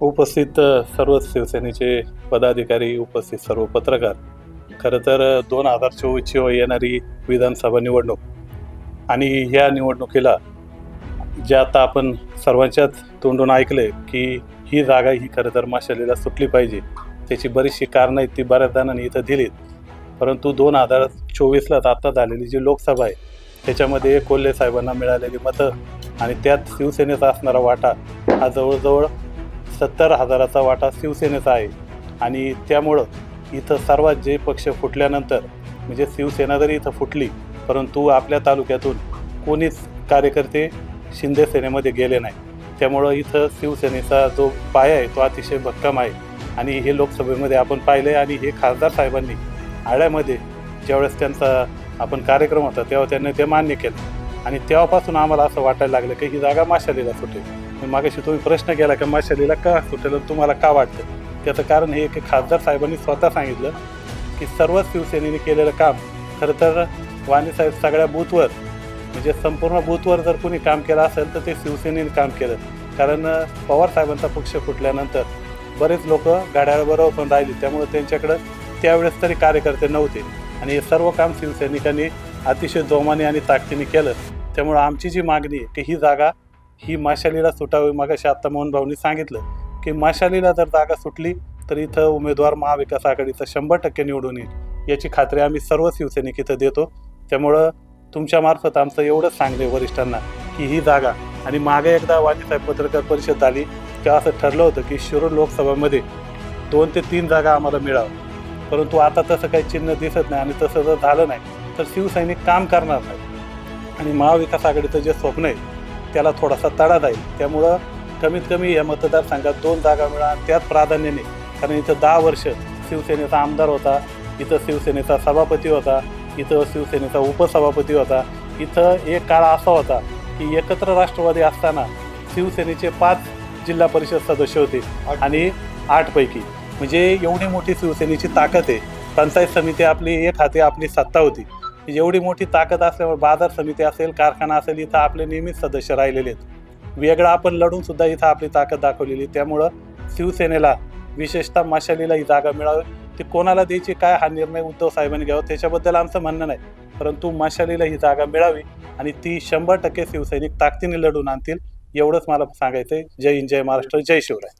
उपस्थित सर्व शिवसेनेचे पदाधिकारी उपस्थित सर्व पत्रकार. खरं तर दोन हजार चोवीसची येणारी विधानसभा निवडणूक आणि ह्या निवडणुकीला जे आता आपण सर्वांच्याच तोंडून ऐकलंय की ही जागा ही खरं तर माशालीला सुटली पाहिजे. त्याची बरीचशी कारणं आहेत ती बऱ्याच जणांनी इथं दिलीत. परंतु दोन हजार चोवीसलाच आता झालेली जी लोकसभा आहे त्याच्यामध्ये कोल्हे साहेबांना मिळालेली मतं आणि त्यात शिवसेनेचा असणारा वाटा हा जवळजवळ सत्तर हजाराचा वाटा शिवसेनेचा आहे. आणि त्यामुळं इथं सर्वात जे पक्ष फुटल्यानंतर म्हणजे शिवसेना जरी इथं फुटली परंतु आपल्या तालुक्यातून कोणीच कार्यकर्ते शिंदे सेनेमध्ये गेले नाही. त्यामुळं इथं शिवसेनेचा जो पाया आहे तो अतिशय भक्कम आहे. आणि हे लोकसभेमध्ये आपण पाहिलं आहे आणि हे खासदार साहेबांनी आळ्यामध्ये ज्यावेळेस त्यांचा आपण कार्यक्रम होता तेव्हा त्यांनी ते मान्य केलं. आणि तेव्हापासून आम्हाला असं वाटायला लागलं की ही जागा माशालीला सुटेल मागाशी तुम्ही प्रश्न केला की माशालीला का सुटेल तुम्हाला का वाटतं त्याचं कारण हे की खासदार साहेबांनी स्वतः सांगितलं की सर्व शिवसेनेने केलेलं काम खरं तर वाणीसाहेब सगळ्या बूथवर म्हणजे संपूर्ण बूथवर जर कोणी काम केलं असेल तर ते शिवसेनेने काम केलं. कारण पवार साहेबांचा पक्ष फुटल्यानंतर बरेच लोक गाड्याबरोबर पण राहिली. त्यामुळे त्यांच्याकडं त्यावेळेस तरी कार्यकर्ते नव्हते. आणि हे सर्व काम शिवसैनिकांनी अतिशय जोमाने आणि ताकदीने केलं. त्यामुळं आमची जी मागणी आहे की ही जागा ही माशालीला सुटावी मागाशी आत्ता मोहन भाऊंनी सांगितलं की माशालीला जर जागा सुटली तर इथं उमेदवार महाविकास आघाडीचा शंभर टक्के निवडून येईल. याची खात्री आम्ही सर्व शिवसैनिक इथं देतो. त्यामुळं तुमच्यामार्फत आमचं एवढंच सांगले वरिष्ठांना की ही जागा आणि मागे एकदा वाणीसाहेब पत्रकार परिषद झाली तेव्हा असं ठरलं होतं की शिरूर लोकसभामध्ये दोन ते तीन जागा आम्हाला मिळावं. परंतु आता तसं काही चिन्ह दिसत नाही आणि तसं जर झालं नाही तर शिवसैनिक काम करणार नाही आणि महाविकास आघाडीचं जे स्वप्न आहे त्याला थोडासा तडा जाईल. त्यामुळं कमीत कमी या मतदारसंघात दोन जागा मिळा त्यात प्राधान्याने कारण इथं दहा वर्ष शिवसेनेचा आमदार होता इथं शिवसेनेचा सभापती होता इथं शिवसेनेचा उपसभापती होता इथं एक काळ असा होता की एकत्र राष्ट्रवादी असताना शिवसेनेचे पाच जिल्हा परिषद सदस्य होते आणि आठपैकी म्हणजे एवढी मोठी शिवसेनेची ताकद आहे. पंचायत समिती आपली एक हाती आपली सत्ता होती. एवढी मोठी ताकद असल्यामुळे बाजार समिती असेल कारखाना असेल इथं आपले नेहमीच सदस्य राहिलेले आहेत. वेगळं आपण लढून सुद्धा इथं आपली ताकद दाखवलेली त्यामुळं शिवसेनेला विशेषतः मशालीला ही जागा मिळावी. ती कोणाला द्यायची काय हा निर्णय उद्धव साहेबांनी घ्यावा त्याच्याबद्दल आमचं म्हणणं नाही. परंतु मशालीला ही जागा मिळावी आणि ती शंभर टक्के शिवसैनिक ताकदीने लढून आणतील एवढंच मला सांगायचं आहे जय हिंद जय महाराष्ट्र जय शिवराय.